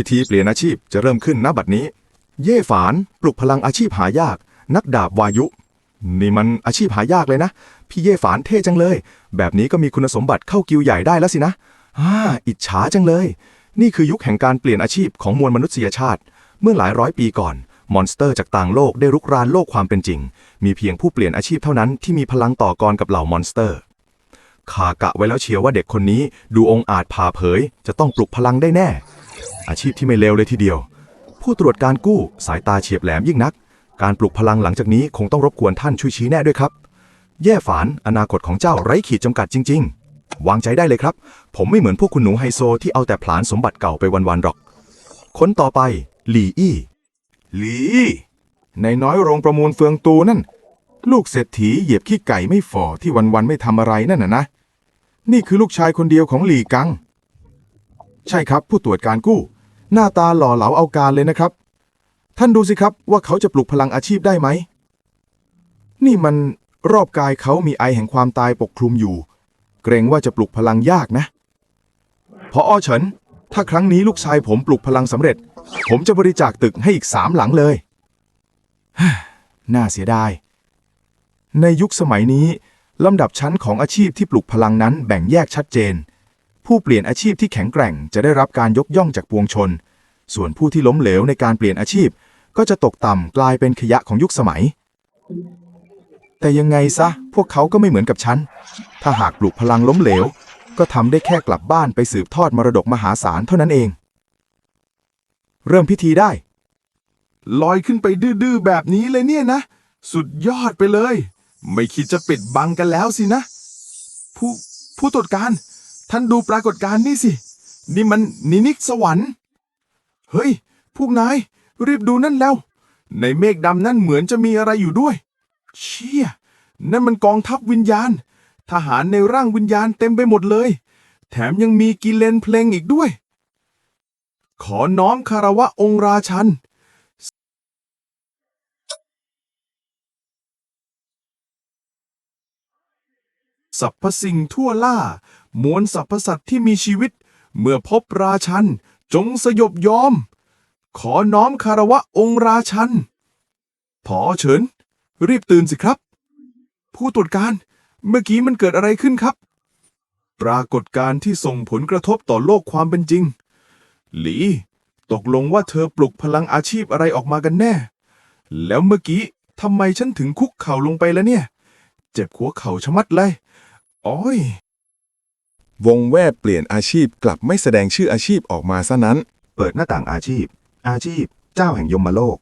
พิธีเปลี่ยนอาชีพจะเริ่มขึ้นณบัดนี้ เย่ฝานปลุกพลังอาชีพหายาก นักดาบวายุ นี่มันอาชีพหายากเลยนะ พี่เย่ฝานเท่จังเลย แบบนี้ก็มีคุณสมบัติเข้ากิวใหญ่ได้แล้วสินะอ่าอิจฉาจังเลย นี่คือยุคแห่งการเปลี่ยนอาชีพของมวลมนุษยชาติ เมื่อหลายร้อยปีก่อน มอนสเตอร์จากต่างโลกได้รุกรานโลกความเป็นจริง มีเพียงผู้เปลี่ยนอาชีพเท่านั้นที่มีพลังต่อกรกับเหล่ามอนสเตอร์ขากะไว้แล้วเชียวว่าเด็กคนนี้ดูองอาจผ่าเผย จะต้องปลุกพลังได้แน่ อาชีพที่ไม่เลวเลยทีเดียว ผู้ตรวจการกู้สายตาเฉียบแหลมยิ่งนัก การปลุกพลังหลังจากนี้คงต้องรบกวนท่านช่วยชี้แน่ด้วยครับ แย่ฝานอนาคตของเจ้าไร้ขีดจำกัดจริง ๆ วางใจได้เลยครับ ผมไม่เหมือนพวกคุณหนูไฮโซที่เอาแต่ผลานสมบัติเก่าไปวันๆหรอก คนต่อไปหลี่อี้หลีในน้อยโรงประมูลเฟืองตูนั่น ลูกเศรษฐีเหยียบขี้ไก่ไม่ฝ่อที่วันๆไม่ทำอะไรนั่นน่ะนะ นี่คือลูกชายคนเดียวของหลีกัง ใช่ครับผู้ตรวจการกู้ หน้าตาหล่อเหลาเอาการเลยนะครับ ท่านดูสิครับว่าเขาจะปลุกพลังอาชีพได้ไหม นี่มันรอบกายเขามีไอแห่งความตายปกคลุมอยู่ เกรงว่าจะปลุกพลังยากนะ พออเฉิน ถ้าครั้งนี้ลูกชายผมปลุกพลังสำเร็จ ผมจะบริจาคตึกให้อีกสามหลังเลย น่าเสียดาย ในยุคสมัยนี้ลำดับชั้นของอาชีพที่ปลุกพลังนั้นแบ่งแยกชัดเจน ผู้เปลี่ยนอาชีพที่แข็งแกร่งจะได้รับการยกย่องจากปวงชน ส่วนผู้ที่ล้มเหลวในการเปลี่ยนอาชีพ ก็จะตกต่ำกลายเป็นขยะของยุคสมัย แต่ยังไงซะ พวกเขาก็ไม่เหมือนกับฉัน ถ้าหากปลุกพลังล้มเหลว ก็ทำได้แค่กลับบ้านไปสืบทอดมรดกมหาศาลเท่านั้นเอง เริ่มพิธีได้ ลอยขึ้นไปดื้อๆแบบนี้เลยเนี่ยนะ สุดยอดไปเลย ไม่คิดจะปิดบังกันแล้วสินะ ผู้ผู้ตรวจการ ท่านดูปรากฏการณ์นี่สิ นี่มันนินิกสวรรค์ เฮ้ย พวกนาย รีบดูนั่นแล้ว ในเมฆดำนั่นเหมือนจะมีอะไรอยู่ด้วย เชี่ย นั่นมันกองทัพวิญญาณ ทหารในร่างวิญญาณเต็มไปหมดเลย แถมยังมีกิเลนเพลงอีกด้วย ขอน้อมคารวะองค์ราชันสรรพสิ่งทั่วล่า มวลสรรพสัตว์ที่มีชีวิต เมื่อพบราชัน จงสยบยอม ขอน้อมคารวะองค์ราชัน พอเฉิน รีบตื่นสิครับ ผู้ตรวจการเมื่อกี้มันเกิดอะไรขึ้นครับ ปรากฏการที่ส่งผลกระทบต่อโลกความเป็นจริง หลี ตกลงว่าเธอปลุกพลังอาชีพอะไรออกมากันแน่ แล้วเมื่อกี้ทำไมฉันถึงคุกเข่าลงไปแล้วเนี่ย เจ็บหัวเข่าชะมัดเลย อ้อย วงแวดเปลี่ยนอาชีพกลับไม่แสดงชื่ออาชีพออกมาซะนั้น เปิดหน้าต่างอาชีพ อาชีพ เจ้าแห่งยมโลก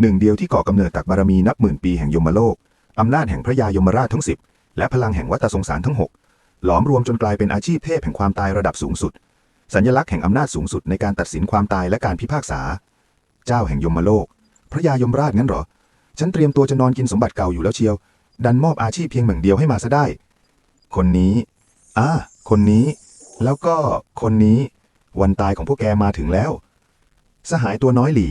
หนึ่งเดียวที่ก่อกำเนิดตักบารมีนับหมื่นปีแห่งยมโลกอำนาจแห่งพระยายมราชทั้งสิบและพลังแห่งวัตสงสารทั้งหกหลอมรวมจนกลายเป็นอาชีพเทพแห่งความตายระดับสูงสุด สัญลักษณ์แห่งอำนาจสูงสุดในการตัดสินความตายและการพิพากษา เจ้าแห่งยมโลก พระยายมราชงั้นเหรอ ฉันเตรียมตัวจะนอนกินสมบัติเก่าอยู่แล้วเชียว ดันมอบอาชีพเพียงหนึ่งเดียวให้มาซะได้ คนนี้อ่า คนนี้ แล้วก็คนนี้ วันตายของพวกแกมาถึงแล้ว สหายตัวน้อยหลี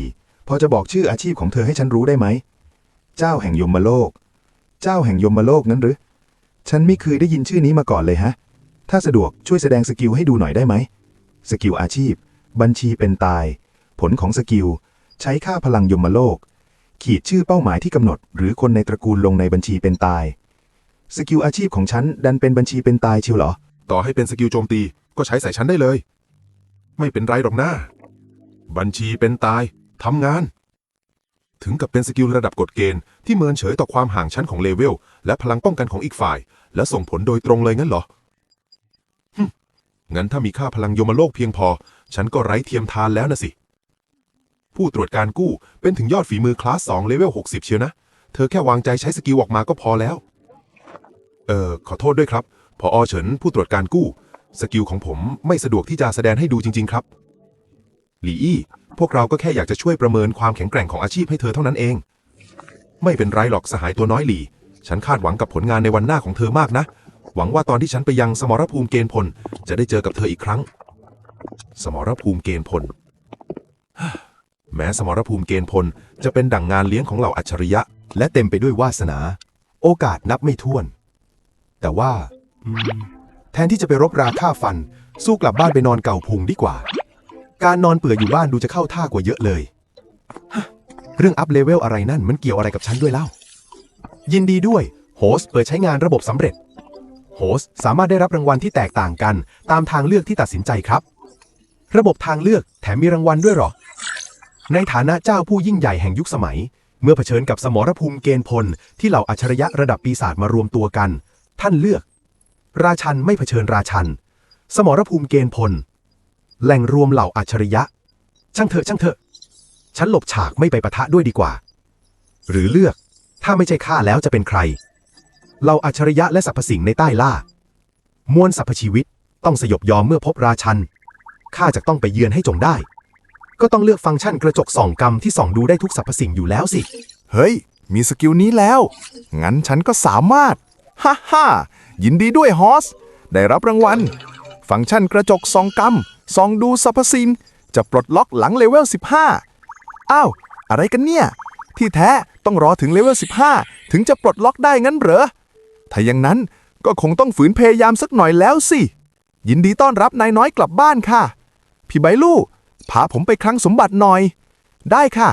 พอจะบอกชื่ออาชีพของเธอให้ฉันรู้ได้ไหม เจ้าแห่งยมโลก เจ้าแห่งยมโลกนั้นหรือ ฉันไม่เคยได้ยินชื่อนี้มาก่อนเลยฮะ ถ้าสะดวกช่วยแสดงสกิลให้ดูหน่อยได้ไหม สกิลอาชีพ บัญชีเป็นตาย ผลของสกิล ใช้ค่าพลังยมโลก ขีดชื่อเป้าหมายที่กำหนด หรือคนในตระกูลลงในบัญชีเป็นตาย สกิลอาชีพของฉันดันเป็นบัญชีเป็นตายเชียวเหรอ ต่อให้เป็นสกิลโจมตีก็ใช้ใส่ฉันได้เลย ไม่เป็นไรหรอกนะบัญชีเป็นตายทำงาน ถึงกับเป็นสกิลระดับกฎเกณฑ์ที่เมินเฉยต่อความห่างชั้นของเลเวล และพลังป้องกันของอีกฝ่าย และส่งผลโดยตรงเลยงั้นเหรอฮึ่มงั้นถ้ามีค่าพลังโยมโลกเพียงพอ ฉันก็ไร้เทียมทานแล้วนะสิ ผู้ตรวจการกู้เป็นถึงยอดฝีมือคลาส2เลเวล60 เชียวนะ เธอแค่วางใจใช้สกิลออกมาก็พอแล้ว เออขอโทษด้วยครับ พออเฉินผู้ตรวจการกู้ สกิลของผมไม่สะดวกที่จะแสดงให้ดูจริง ๆ ครับ หลี่อี้ พวกเราก็แค่อยากจะช่วยประเมินความแข็งแกร่งของอาชีพให้เธอเท่านั้นเอง ไม่เป็นไรหรอกสหายตัวน้อยหลี่ ฉันคาดหวังกับผลงานในวันหน้าของเธอมากนะ หวังว่าตอนที่ฉันไปยังสมรภูมิเกณฑ์พล จะได้เจอกับเธออีกครั้ง สมรภูมิเกณฑ์พล แม้สมรภูมิเกณฑ์พลจะเป็นดั่งงานเลี้ยงของเหล่าอัจฉริยะ และเต็มไปด้วยวาสนา โอกาสนับไม่ถ้วน แต่ว่า แทนที่จะไปรบราฆ่าฟัน สู้กลับบ้านไปนอนเก่าพุงดีกว่า การนอนเปื่อยอยู่บ้านดูจะเข้าท่ากว่าเยอะเลย เรื่องอัพเลเวลอะไรนั่นมันเกี่ยวอะไรกับฉันด้วยเล่า ยินดีด้วยโฮสเปิดใช้งานระบบสำเร็จโฮสสามารถได้รับรางวัลที่แตกต่างกัน ตามทางเลือกที่ตัดสินใจครับ ระบบทางเลือกแถมมีรางวัลด้วยหรอ ในฐานะเจ้าผู้ยิ่งใหญ่แห่งยุคสมัย เมื่อเผชิญกับสมรภูมิเกณฑ์พล ที่เหล่าอัจฉริยะระดับปีศาจมารวมตัวกัน ท่านเลือก ราชันไม่เผชิญราชัน สมรภูมิเกณฑ์พล แหล่งรวมเหล่าอัจฉริยะ ช่างเถอะช่างเถอะ ฉันหลบฉากไม่ไปปะทะด้วยดีกว่า หรือเลือก ถ้าไม่ใช่ข้าแล้วจะเป็นใคร เราอัจฉริยะและสรรพสิ่งในใต้ล่า มวลสรรพชีวิตต้องสยบยอมเมื่อพบราชัน ข้าจะต้องไปเยือนให้จงได้ ก็ต้องเลือกฟังก์ชันกระจกส่องกรรมที่ส่องดูได้ทุกสรรพสิ่งอยู่แล้วสิ เฮ้ย มีสกิลนี้แล้ว งั้นฉันก็สามารถ ฮ่าฮ่า ยินดีด้วยฮอส ได้รับรางวัล ฟังก์ชันกระจกสองกรรมส่องดูสรรพสิ่งจะปลดล็อกหลังเลเวล 15 อ้าว อะไรกันเนี่ย ที่แท้ต้องรอถึงเลเวล 15 ถึงจะปลดล็อกได้งั้นเหรอ ถ้าอย่างนั้นก็คงต้องฝืนพยายามสักหน่อยแล้วสิ ยินดีต้อนรับนายน้อยกลับบ้านค่ะ พี่ไบลูพาผมไปคลังสมบัติหน่อย ได้ค่ะ